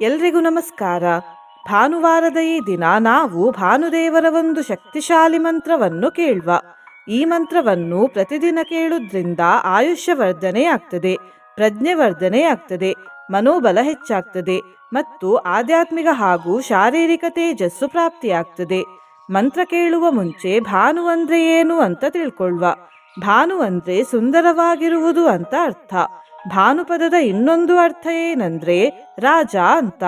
ಎಲ್ರಿಗೂ ನಮಸ್ಕಾರ. ಭಾನುವಾರದ ಈ ದಿನ ನಾವು ಭಾನುದೇವರ ಒಂದು ಶಕ್ತಿಶಾಲಿ ಮಂತ್ರವನ್ನು ಕೇಳುವ. ಈ ಮಂತ್ರವನ್ನು ಪ್ರತಿದಿನ ಕೇಳುವುದರಿಂದ ಆಯುಷ್ಯ ವರ್ಧನೆಯಾಗ್ತದೆ ಪ್ರಜ್ಞೆ ವರ್ಧನೆಯಾಗ್ತದೆ ಮನೋಬಲ ಹೆಚ್ಚಾಗ್ತದೆ ಮತ್ತು ಆಧ್ಯಾತ್ಮಿಕ ಹಾಗೂ ಶಾರೀರಿಕ ತೇಜಸ್ಸು ಪ್ರಾಪ್ತಿಯಾಗ್ತದೆ. ಮಂತ್ರ ಕೇಳುವ ಮುಂಚೆ ಭಾನು ಅಂದ್ರೆ ಏನು ಅಂತ ತಿಳ್ಕೊಳ್ವ. ಭಾನು ಅಂದ್ರೆ ಸುಂದರವಾಗಿರುವುದು ಅಂತ ಅರ್ಥ. ಭಾನುಪದದ ಇನ್ನೊಂದು ಅರ್ಥ ಏನಂದ್ರೆ ರಾಜ ಅಂತ.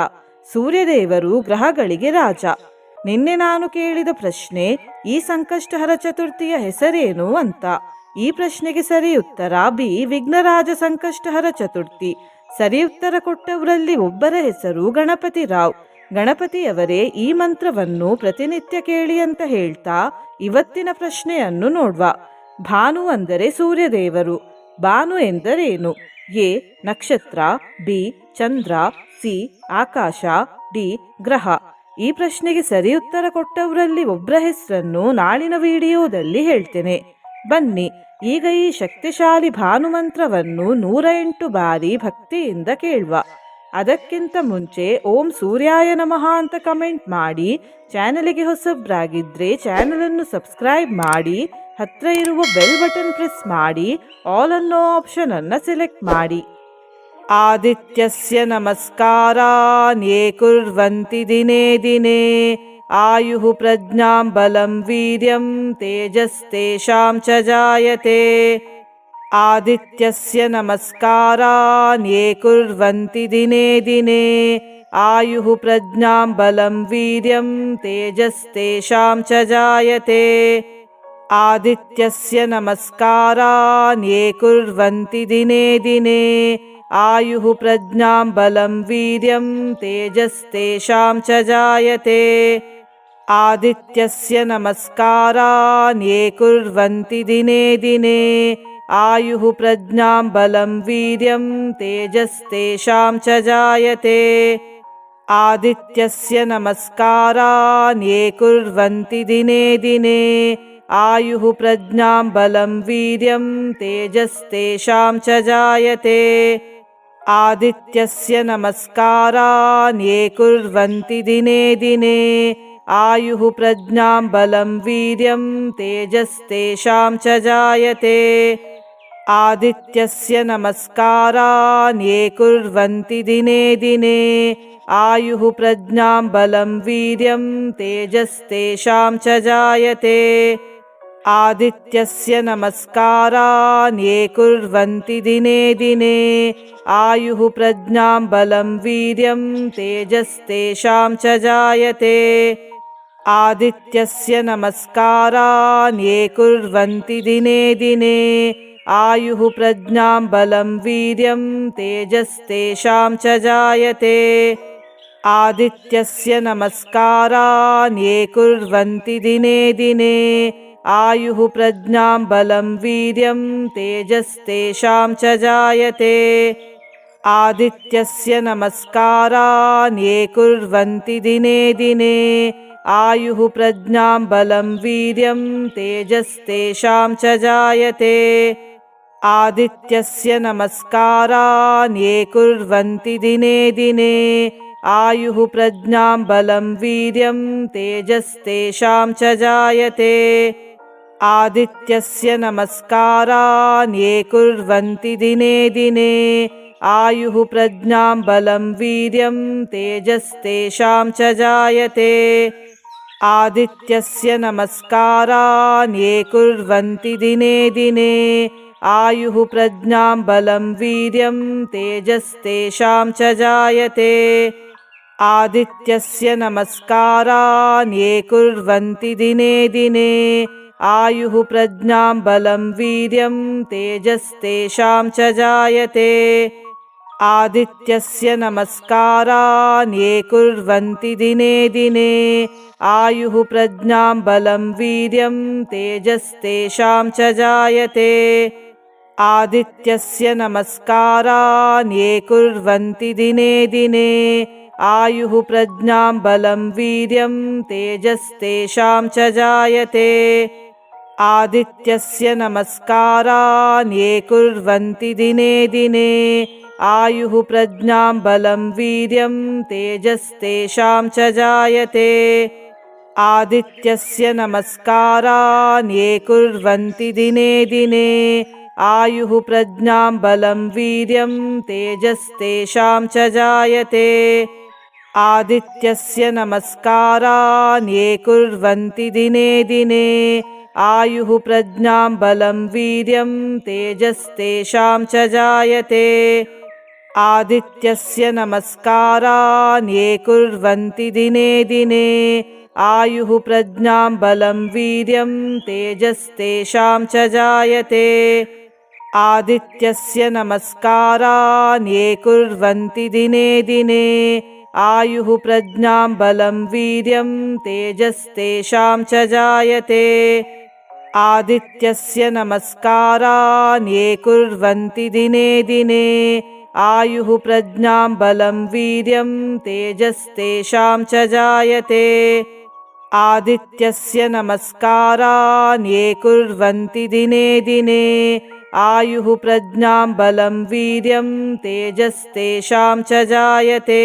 ಸೂರ್ಯದೇವರು ಗ್ರಹಗಳಿಗೆ ರಾಜ. ನಿನ್ನೆ ನಾನು ಕೇಳಿದ ಪ್ರಶ್ನೆ, ಈ ಸಂಕಷ್ಟಹರ ಚತುರ್ಥಿಯ ಹೆಸರೇನು ಅಂತ. ಈ ಪ್ರಶ್ನೆಗೆ ಸರಿ ಉತ್ತರ, ಬಿ, ವಿಘ್ನರಾಜ ಸಂಕಷ್ಟಹರ ಚತುರ್ಥಿ. ಸರಿ ಉತ್ತರ ಕೊಟ್ಟವರಲ್ಲಿ ಒಬ್ಬರ ಹೆಸರು ಗಣಪತಿ ರಾವ್. ಗಣಪತಿಯವರೇ ಈ ಮಂತ್ರವನ್ನು ಪ್ರತಿನಿತ್ಯ ಕೇಳಿ ಅಂತ ಹೇಳ್ತಾ ಇವತ್ತಿನ ಪ್ರಶ್ನೆಯನ್ನು ನೋಡ್ವಾ. ಭಾನು ಅಂದರೆ ಸೂರ್ಯದೇವರು. ಭಾನು ಎಂದರೇನು? ಎ ನಕ್ಷತ್ರ, ಬಿ ಚಂದ್ರ, ಸಿ ಆಕಾಶ, ಡಿ ಗ್ರಹ. ಈ ಪ್ರಶ್ನೆಗೆ ಸರಿ ಉತ್ತರ ಕೊಟ್ಟವರಲ್ಲಿ ಒಬ್ಬರ ಹೆಸರನ್ನು ನಾಳಿನ ವಿಡಿಯೋದಲ್ಲಿ ಹೇಳ್ತೇನೆ. ಬನ್ನಿ, ಈಗ ಈ ಶಕ್ತಿಶಾಲಿ ಭಾನುಮಂತ್ರವನ್ನು ನೂರ ಎಂಟು ಬಾರಿ ಭಕ್ತಿಯಿಂದ ಕೇಳುವ. ಅದಕ್ಕಿಂತ ಮುಂಚೆ ಓಂ ಸೂರ್ಯಾಯ ನಮಃ ಅಂತ ಕಮೆಂಟ್ ಮಾಡಿ, ಚಾನಲಿಗೆ ಹೊಸಬ್ರಾಗಿದ್ರೆ ಚಾನಲನ್ನು ಸಬ್ಸ್ಕ್ರೈಬ್ ಮಾಡಿ ಹತ್ರ ಇರುವ ಬೆಲ್ ಬಟನ್ ಪ್ರೆಸ್ ಮಾಡಿ ಆಲ್ ಅನ್ನೋ ಆಪ್ಷನ್ ಅನ್ನ ಸೆಲೆಕ್ಟ್ ಮಾಡಿ. ಆದಿತ್ಯಸ್ಯ ನಮಸ್ಕಾರಾನ್ಯೇ ಕುರ್ವಂತಿ ದಿನೇ ದಿನೇ, ಆಯು ಪ್ರಜ್ಞಾಂ ಬಲಂ ವೀರ್ಯಂ ತೇಜಸ್ತೇಷಾಂ ಚ ಜಾಯತೆ. ಆದಿತ್ಯಸ್ಯ ನಮಸ್ಕಾರಾನ್ಯೇ ಕುರ್ವಂತಿ ದಿನೇ ದಿನೇ, ಆಯು ಪ್ರಜ್ಞಾಂ ಬಲಂ ವೀರ್ಯಂ ತೇಜಸ್ತೇಷಾಂ ಚ ಜಾಯತೆ. आदित्यस्य नमस्कारान्ये कुर्वन्ति दिने दिने। आयुः प्रज्ञां बलं वीर्यं तेजस्तेषां च जायते। आदित्यस्य नमस्कारान्ये कुर्वन्ति दिने दिने। आयुः प्रज्ञां बलं वीर्यं तेजस्तेषां च जायते। आदित्यस्य नमस्कारान्ये कुर्वन्ति दिने दिने आयुः प्रज्ञां बलं वीर्यं तेजस्तेषां च जायते। आदित्यस्य नमस्कारान्ये कुर्वन्ति दिने दिने। आयुः प्रज्ञां बलं वीर्यं तेजस्तेषां च जायते। आदित्यस्य नमस्कारान्ये कुर्वन्ति दिने दिने। आयुः प्रज्ञां बलं वीर्यं तेजस्तेषां च जायते आदित्यस्य नमस्कारान्ये कुर्वन्ति दिने दिने। आयुः प्रज्ञां बलं वीर्यं तेजस्तेषां च जायते। आदित्यस्य नमस्कारान्ये कुर्वन्ति दिने दिने। आयुः प्रज्ञां बलं वीर्यं तेजस्तेषां च जायते। आदित्यस्य नमस्कारान्ये कुर्वन्ति दिने दिने आयुः प्रज्ञां बलं वीर्यं तेजस्तेषां च जायते। आदित्यस्य नमस्कारान्ये कुर्वन्ति दिने दिने आयुः प्रज्ञां बलं वीर्यं तेजस्तेषां च जायते। आदित्यस्य नमस्कारान्ये कुर्वन्ति दिने दिने आयुः प्रज्ञां बलं वीर्यं तेजस्तेषां च जायते आदित्यस्य नमस्कारान्ये कुर्वन्ति दिने दिने। आयुः प्रज्ञां बलं वीर्यं तेजस्तेषां च जायते। आदित्यस्य नमस्कारान्ये कुर्वन्ति दिने दिने। आयुः प्रज्ञां बलं वीर्यं तेजस्तेषां च जायते। आदित्यस्य नमस्कारान्ये कुर्वन्ति दिने दिने आयुः प्रज्ञां बलं वीर्यं तेजस्तेषां च जायते। आदित्यस्य नमस्कारान्ये कुर्वन्ति दिने दिने। आयुः प्रज्ञां बलं वीर्यं तेजस्तेषां च जायते। आदित्यस्य नमस्कारान्ये कुर्वन्ति दिने दिने। आयुः प्रज्ञां बलं वीर्यं तेजस्तेषां च जायते आदित्यस्य नमस्कारान्ये कुर्वन्ति दिने दिने। आयुः प्रज्ञां बलं वीर्यं तेजस्तेषां च जायते। आदित्यस्य नमस्कारान्ये कुर्वन्ति दिने दिने। आयुः प्रज्ञां बलं वीर्यं तेजस्तेषां च जायते आदित्यस्य नमस्कारान्ये कुर्वन्ति दिने दिने। आयुः प्रज्ञां बलं वीर्यं तेजस्तेषां च जायते। आदित्यस्य नमस्कारान्ये कुर्वन्ति दिने दिने। आयुः प्रज्ञां बलं वीर्यं तेजस्तेषां च जायते। आदित्यस्य नमस्कारान्ये कुर्वन्ति दिने दिने आयुः प्रज्ञां बलं वीर्यं तेजस्तेषां च जायते। आदित्यस्य नमस्कारान्ये कुर्वन्ति दिने दिने। आयुः प्रज्ञां बलं वीर्यं तेजस्तेषां च जायते। आदित्यस्य नमस्कारान्ये कुर्वन्ति दिने दिने। आयुः प्रज्ञां बलं वीर्यं तेजस्तेषां च जायते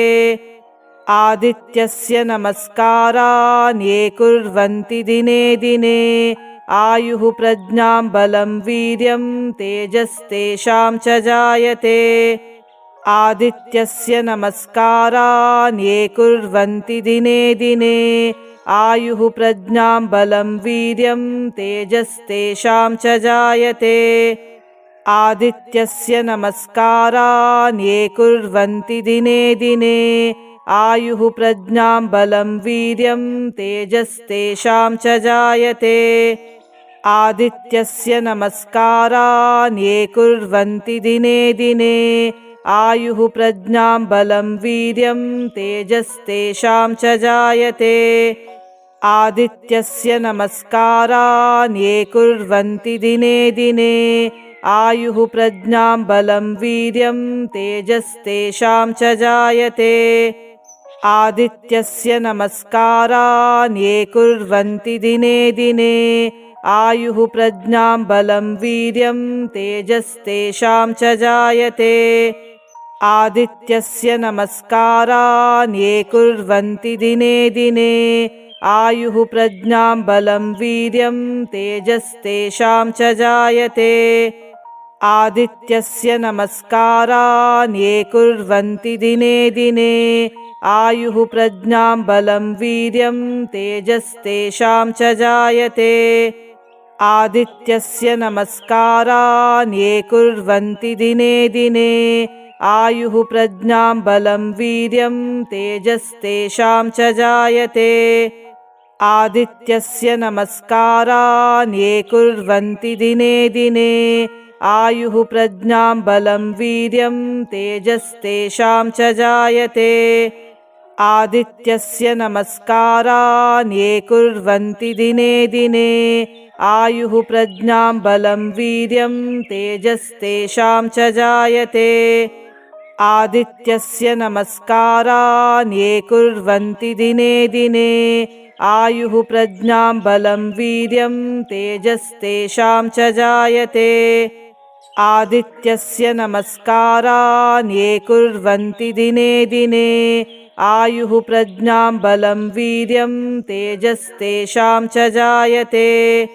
आदित्यस्य नमस्कारान्ये कुर्वन्ति दिने दिने। आयुः प्रज्ञां बलं वीर्यं तेजस्तेषां च जायते। आदित्यस्य नमस्कारान्ये कुर्वन्ति दिने दिने। आयुः प्रज्ञां बलं वीर्यं तेजस्तेषां च जायते। आदित्यस्य नमस्कारान्ये कुर्वन्ति दिने दिने आयुः प्रज्ञां बलं वीर्यं तेजस्तेषां च जायते। आदित्यस्य नमस्कारान्ये कुर्वन्ति दिने दिने। आयुः प्रज्ञां बलं वीर्यं तेजस्तेषां च जायते। आदित्यस्य नमस्कारान्ये कुर्वन्ति दिने दिने। आयुः प्रज्ञां बलं वीर्यं तेजस्तेषां च जायते आदित्यस्य नमस्कारान्ये कुर्वन्ति दिने दिने। आयुः प्रज्ञां बलं वीर्यं तेजस्तेषां च जायते। आदित्यस्य नमस्कारान्ये कुर्वन्ति दिने दिने। आयुः प्रज्ञां बलं वीर्यं तेजस्तेषां च जायते आदित्यस्य नमस्कारान्ये कुर्वन्ति दिने दिने। आयुः प्रज्ञां बलं वीर्यं तेजस्तेषां च जायते। आदित्यस्य नमस्कारान्ये कुर्वन्ति दिने दिने। आयुः प्रज्ञां बलं वीर्यं तेजस्तेषां च जायते। आदित्यस्य नमस्कारान्ये कुर्वन्ति दिने दिने आयुः प्रज्ञां बलं वीर्यं तेजस्तेषां च जायते। आदित्यस्य नमस्कारान्ये कुर्वन्ति दिने दिने। आयुः प्रज्ञां बलं वीर्यं तेजस्तेषां च जायते। आदित्यस्य नमस्कारान्ये कुर्वन्ति दिने दिने। आयुः प्रज्ञां बलं वीर्यं तेजस्तेषां च जायते आदित्यस्य नमस्कारान्ये कुर्वन्ति दिने दिने। आयुः प्रज्ञां बलं वीर्यं तेजस्तेषां च जायते।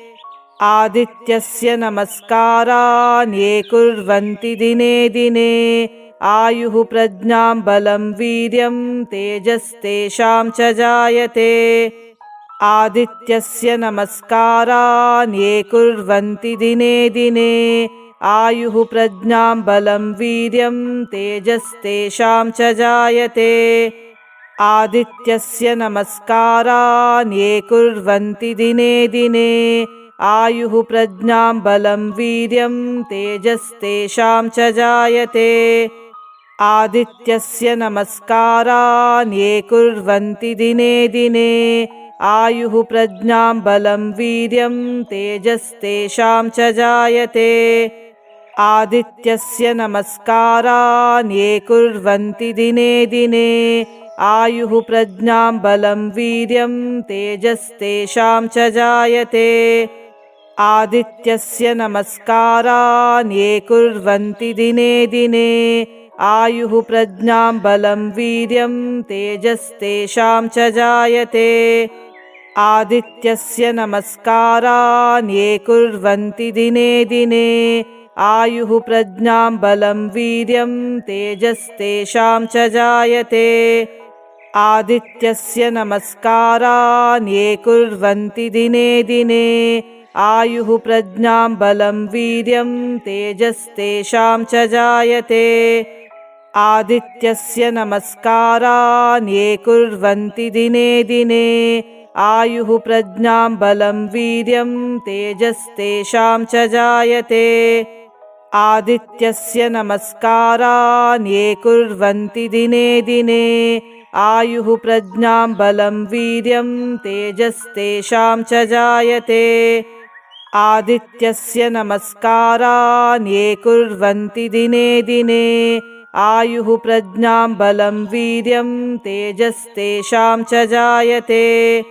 आदित्यस्य नमस्कारान्ये कुर्वन्ति दिने दिने। आयुः प्रज्ञां बलं वीर्यं तेजस्तेषां च जायते। आदित्यस्य नमस्कारान्ये कुर्वन्ति दिने दिने आयुः प्रज्ञां बलं वीर्यं तेजस्तेषां च जायते। आदित्यस्य नमस्कारान्ये कुर्वन्ति दिने दिने। आयुः प्रज्ञां बलं वीर्यं तेजस्तेषां च जायते। आदित्यस्य नमस्कारान्ये कुर्वन्ति दिने दिने। आयुः प्रज्ञां बलं वीर्यं तेजस्तेषां च जायते आदित्यस्य नमस्कारान्ये कुर्वन्ति दिने दिने। आयुः प्रज्ञां बलं वीर्यं तेजस्तेषां च जायते। आदित्यस्य नमस्कारान्ये कुर्वन्ति दिने दिने। आयुः प्रज्ञां बलं वीर्यं तेजस्तेषां च जायते। आदित्यस्य नमस्कारान्ये कुर्वन्ति दिने दिने आयुः प्रज्ञां बलं वीर्यं तेजस्तेषां च जायते। आदित्यस्य नमस्कारान्ये कुर्वन्ति दिने दिने। आयुः प्रज्ञां बलं वीर्यं तेजस्तेषां च जायते। आदित्यस्य नमस्कारान्ये कुर्वन्ति दिने दिने। आयुः प्रज्ञां बलं वीर्यं तेजस्तेषां च जायते आदित्यस्य नमस्कारान्ये कुर्वन्ति दिने दिने। आयुः प्रज्ञां बलं वीर्यं तेजस्तेषां च जायते। आदित्यस्य नमस्कारान्ये कुर्वन्ति दिने दिने। आयुः प्रज्ञां बलं वीर्यं तेजस्तेषां च जायते।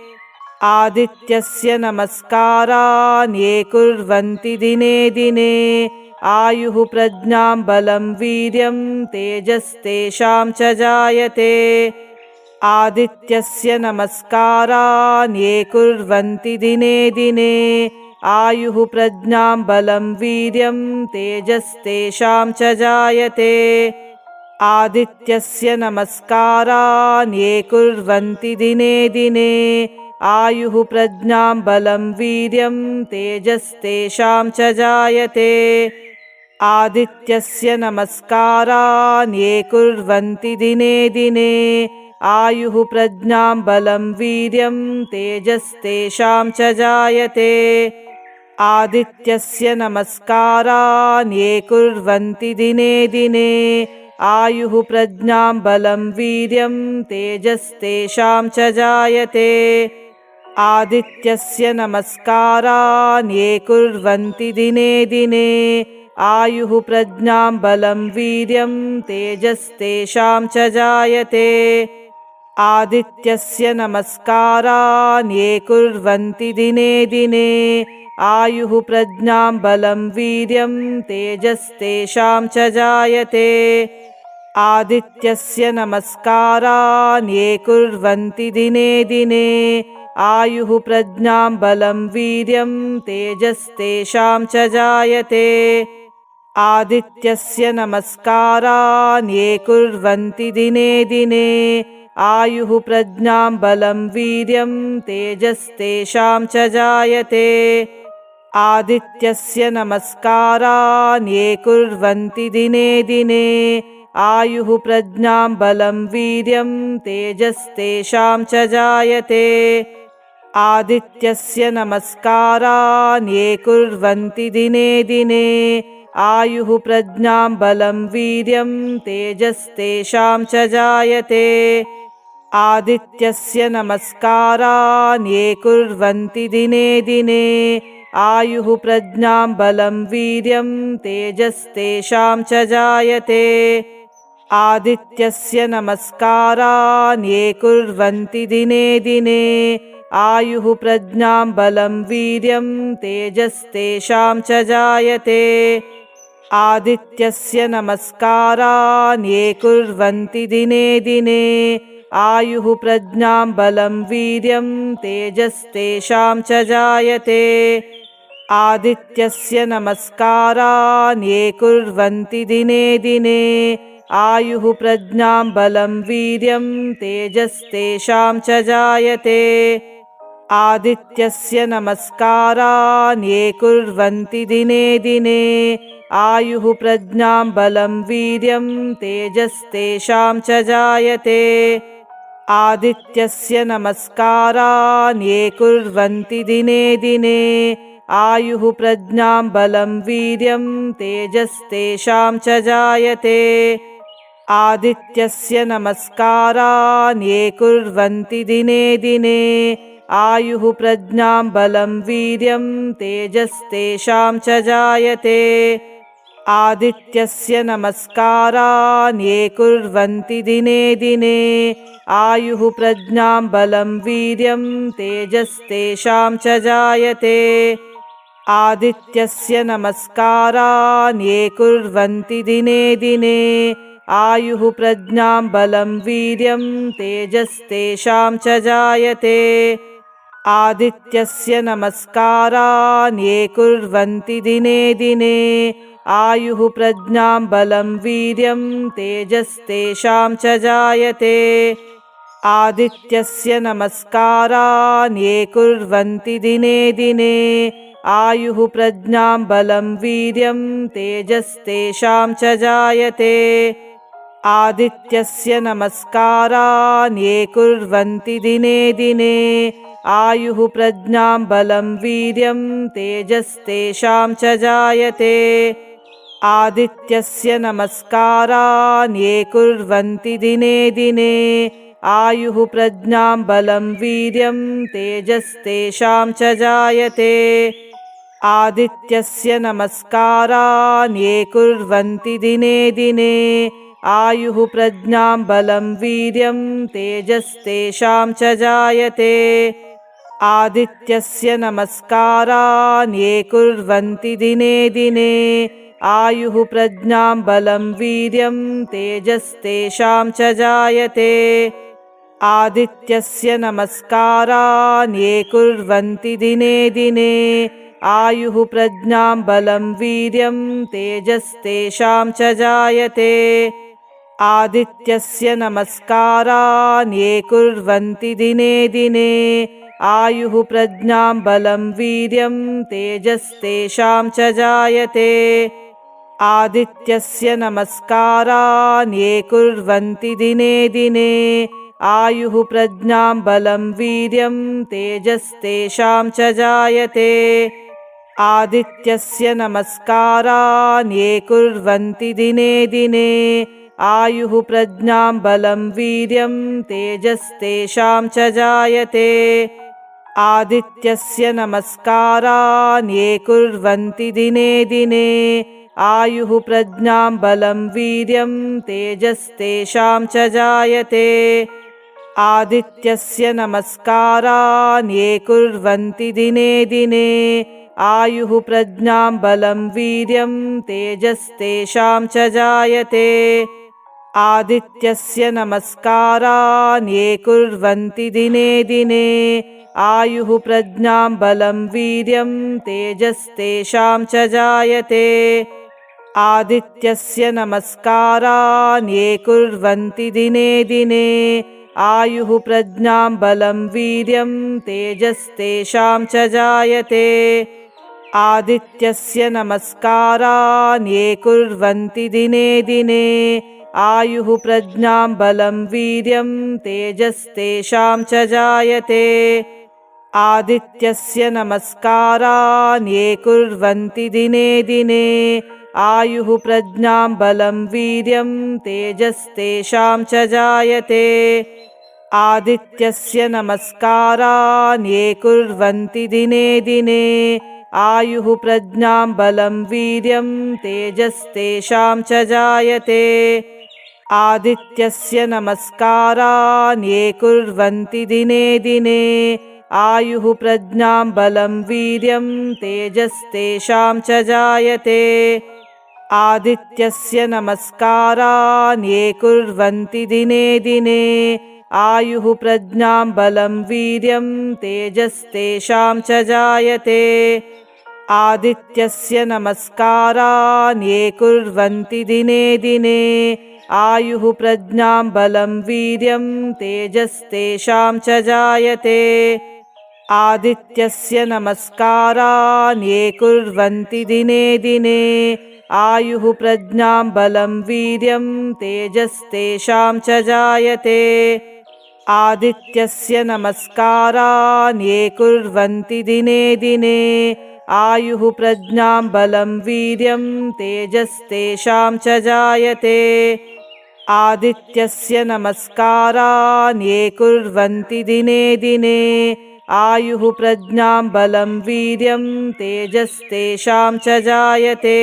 आदित्यस्य नमस्कारान्ये कुर्वन्ति दिने दिने आयुः प्रज्ञां बलं वीर्यं तेजस्तेषां च जायते। आदित्यस्य नमस्कारान्ये कुर्वन्ति दिने दिने आयुः प्रज्ञां बलं वीर्यं तेजस्तेषां च जायते। आदित्यस्य नमस्कारान्ये कुर्वन्ति दिने दिने आयुः प्रज्ञां बलं वीर्यं तेजस्तेषां च जायते आदित्यस्य नमस्कारान्ये कुर्वन्ति दिने दिने। आयुः प्रज्ञां बलं वीर्यं तेजस्तेषां च जायते। आदित्यस्य नमस्कारान्ये कुर्वन्ति दिने दिने। आयुः प्रज्ञां बलं वीर्यं तेजस्तेषां च जायते। आदित्यस्य नमस्कारान्ये कुर्वन्ति दिने दिने आयुः प्रज्ञां बलं वीर्यं तेजस्तेषां च जायते। आदित्यस्य नमस्कारान्ये कुर्वन्ति दिने दिने आयुः प्रज्ञां बलं वीर्यं तेजस्तेषां च जायते। आदित्यस्य नमस्कारान्ये कुर्वन्ति दिने दिने आयुः प्रज्ञां बलं वीर्यं तेजस्तेषां च जायते आदित्यस्य नमस्कारान्ये कुर्वन्ति दिने दिने। आयुः प्रज्ञां बलं वीर्यं तेजस्तेषां च जायते। आदित्यस्य नमस्कारान्ये कुर्वन्ति दिने दिने। आयुः प्रज्ञां बलं वीर्यं तेजस्तेषां च जायते। आदित्यस्य नमस्कारान्ये कुर्वन्ति दिने दिने आयुः प्रज्ञां बलं वीर्यं तेजस्तेषां च जायते। आदित्यस्य नमस्कारान्ये कुर्वन्ति दिने दिने आयुः प्रज्ञां बलं वीर्यं तेजस्तेषां च जायते। आदित्यस्य नमस्कारान्ये कुर्वन्ति दिने दिने आयुः प्रज्ञां बलं वीर्यं तेजस्तेषां च जायते आदित्यस्य नमस्कारान्ये कुर्वन्ति दिने दिने। आयुः प्रज्ञां बलं वीर्यं तेजस्तेषां च जायते। आदित्यस्य नमस्कारान्ये कुर्वन्ति दिने दिने। आयुः प्रज्ञां बलं वीर्यं तेजस्तेषां च जायते आदित्यस्य नमस्कारान्ये कुर्वन्ति दिने दिने। आयुः प्रज्ञां बलं वीर्यं तेजस्तेषां च जायते। आदित्यस्य नमस्कारान्ये कुर्वन्ति दिने दिने। आयुः प्रज्ञां बलं वीर्यं तेजस्तेषां च जायते। आदित्यस्य नमस्कारान्ये कुर्वन्ति दिने दिने आयुः प्रज्ञां बलं वीर्यं तेजस्तेषां च जायते। आदित्यस्य नमस्कारान्ये कुर्वन्ति दिने दिने। आयुः प्रज्ञां बलं वीर्यं तेजस्तेषां च जायते। आदित्यस्य नमस्कारान्ये कुर्वन्ति दिने दिने। आयुः प्रज्ञां बलं वीर्यं तेजस्तेषां च जायते आदित्यस्य नमस्कारान्ये कुर्वन्ति दिने दिने। आयुः प्रज्ञां बलं वीर्यं तेजस्तेषां च जायते। आदित्यस्य नमस्कारान्ये कुर्वन्ति दिने दिने। आयुः प्रज्ञां बलं वीर्यं तेजस्तेषां च जायते आदित्यस्य नमस्कारान्ये कुर्वन्ति दिने दिने। आयुः प्रज्ञां बलं वीर्यं तेजस्तेषां च जायते। आदित्यस्य नमस्कारान्ये कुर्वन्ति दिने दिने। आयुः प्रज्ञां बलं वीर्यं तेजस्तेषां च जायते। आदित्यस्य नमस्कारान्ये कुर्वन्ति दिने दिने आयुः प्रज्ञां बलं वीर्यं तेजस्तेषां च जायते। आदित्यस्य नमस्कारान्ये कुर्वन्ति दिने दिने। आयुः प्रज्ञां बलं वीर्यं तेजस्तेषां च जायते। आदित्यस्य नमस्कारान्ये कुर्वन्ति दिने दिने। आयुः प्रज्ञां बलं वीर्यं तेजस्तेषां च जायते आदित्यस्य नमस्कारान्ये कुर्वन्ति दिने दिने। आयुः प्रज्ञां बलं वीर्यं तेजस्तेषां च जायते। आदित्यस्य नमस्कारान्ये कुर्वन्ति दिने दिने। आयुः प्रज्ञां बलं वीर्यं तेजस्तेषां च जायते। आदित्यस्य नमस्कारान्ये कुर्वन्ति दिने दिने आयुः प्रज्ञां बलं वीर्यं तेजस्तेषां च जायते। आदित्यस्य नमस्कारान्ये कुर्वन्ति दिने दिने। आयुः प्रज्ञां बलं वीर्यं तेजस्तेषां च जायते। आदित्यस्य नमस्कारान्ये कुर्वन्ति दिने दिने। आयुः प्रज्ञां बलं वीर्यं तेजस्तेषां च जायते आदित्यस्य नमस्कारान्ये कुर्वन्ति दिने दिने। आयुः प्रज्ञां बलं वीर्यं तेजस्तेषां च जायते। आदित्यस्य नमस्कारान्ये कुर्वन्ति दिने दिने। आयुः प्रज्ञां बलं वीर्यं तेजस्तेषां च जायते। आदित्यस्य नमस्कारान्ये कुर्वन्ति दिने दिने आयुः प्रज्ञां बलं वीर्यं तेजस्तेषां च जायते। आदित्यस्य नमस्कारान्ये कुर्वन्ति दिने दिने आयुः प्रज्ञां बलं वीर्यं तेजस्तेषां च जायते। आदित्यस्य नमस्कारान्ये कुर्वन्ति दिने दिने आयुः प्रज्ञां बलं वीर्यं तेजस्तेषां च जायते आदित्यस्य नमस्कारान्ये कुर्वन्ति दिने दिने। आयुः प्रज्ञां बलं वीर्यं तेजस्तेषां च जायते। आदित्यस्य नमस्कारान्ये कुर्वन्ति दिने दिने। आयुः प्रज्ञां बलं वीर्यं तेजस्तेषां च जायते। आदित्यस्य नमस्कारान्ये कुर्वन्ति दिने दिने आयुः प्रज्ञां बलं वीर्यं तेजस्तेषां च जायते। आदित्यस्य नमस्कारान्ये कुर्वन्ति दिने दिने। आयुः प्रज्ञां बलं वीर्यं तेजस्तेषां च जायते। आदित्यस्य नमस्कारान्ये कुर्वन्ति दिने दिने। आयुः प्रज्ञां बलं वीर्यं तेजस्तेषां च जायते आदित्यस्य नमस्कारान्ये कुर्वन्ति दिने दिने। आयुः प्रज्ञां बलं वीर्यं तेजस्तेषां च जायते।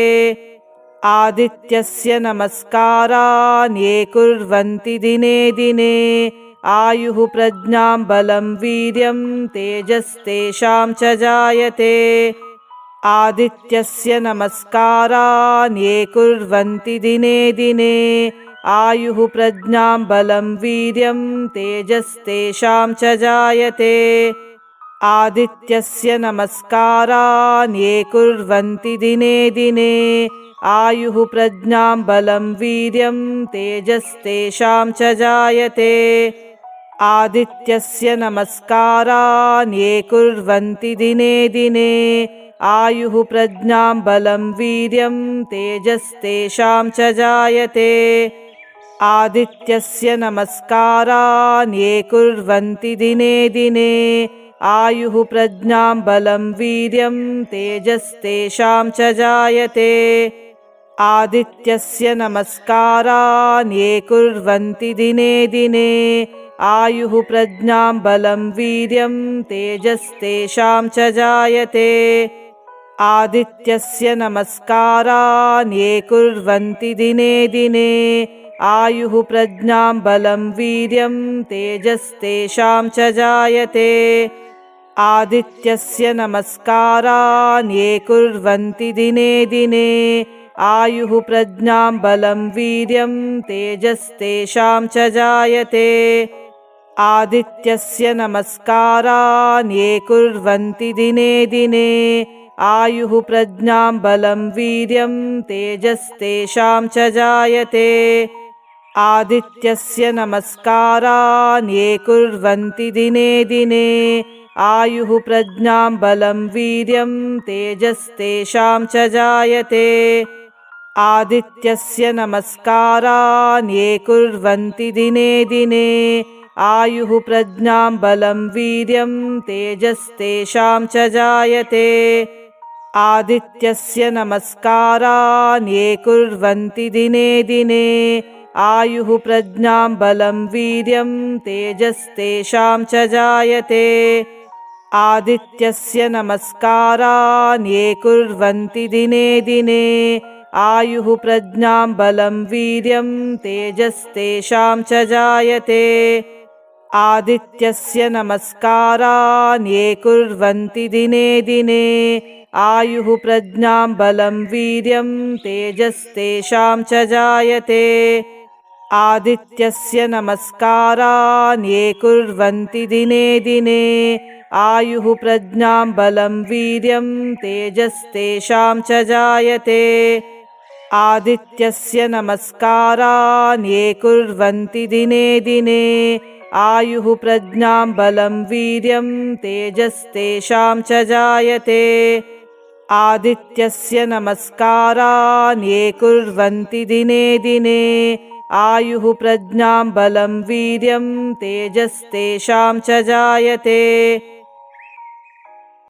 आदित्यस्य नमस्कारान्ये कुर्वन्ति दिने दिने। आयुः प्रज्ञां बलं वीर्यं तेजस्तेषां च जायते। आदित्यस्य नमस्कारान्ये कुर्वन्ति दिने दिने आयुः प्रज्ञां बलं वीर्यं तेजस्तेषां च जायते। आदित्यस्य नमस्कारान्ये कुर्वन्ति दिने दिने आयुः प्रज्ञां बलं वीर्यं तेजस्तेषां च जायते। आदित्यस्य नमस्कारान्ये कुर्वन्ति दिने दिने आयुः प्रज्ञां बलं वीर्यं तेजस्तेषां च जायते आदित्यस्य नमस्कारान्ये कुर्वन्ति दिने दिने। आयुः प्रज्ञां बलं वीर्यं तेजस्तेषां च जायते। आदित्यस्य नमस्कारान्ये कुर्वन्ति दिने दिने। आयुः प्रज्ञां बलं वीर्यं तेजस्तेषां च जायते। आदित्यस्य नमस्कारान्ये कुर्वन्ति दिने दिने आयुः प्रज्ञां बलं वीर्यं तेजस्तेषां च जायते। आदित्यस्य नमस्कारान्ये कुर्वन्ति दिने दिने। आयुः प्रज्ञां बलं वीर्यं तेजस्तेषां च जायते। आदित्यस्य नमस्कारान्ये कुर्वन्ति दिने दिने। आयुः प्रज्ञां बलं वीर्यं तेजस्तेषां च जायते आदित्यस्य नमस्कारान्ये कुर्वन्ति दिने दिने। आयुः प्रज्ञां बलं वीर्यं तेजस्तेषां च जायते। आदित्यस्य नमस्कारान्ये कुर्वन्ति दिने दिने। आयुः प्रज्ञां बलं वीर्यं तेजस्तेषां च जायते। आदित्यस्य नमस्कारान्ये कुर्वन्ति दिने दिने आयुः प्रज्ञां बलं वीर्यं तेजस्तेषां च जायते। आदित्यस्य नमस्कारान्ये कुर्वन्ति दिने दिने आयुः प्रज्ञां बलं वीर्यं तेजस्तेषां च जायते। आदित्यस्य नमस्कारान्ये कुर्वन्ति दिने दिने आयुः प्रज्ञां बलं वीर्यं तेजस्तेषां च जायते आदित्यस्य नमस्कारान्ये कुर्वन्ति दिने दिने। आयुः प्रज्ञां बलं वीर्यं तेजस्तेषां च जायते। आदित्यस्य नमस्कारान्ये कुर्वन्ति दिने दिने। आयुः प्रज्ञां बलं वीर्यं तेजस्तेषां च जायते। आदित्यस्य नमस्कारान्ये कुर्वन्ति दिने दिने आयुः प्रज्ञां बलं वीर्यं तेजस्तेषां च जायते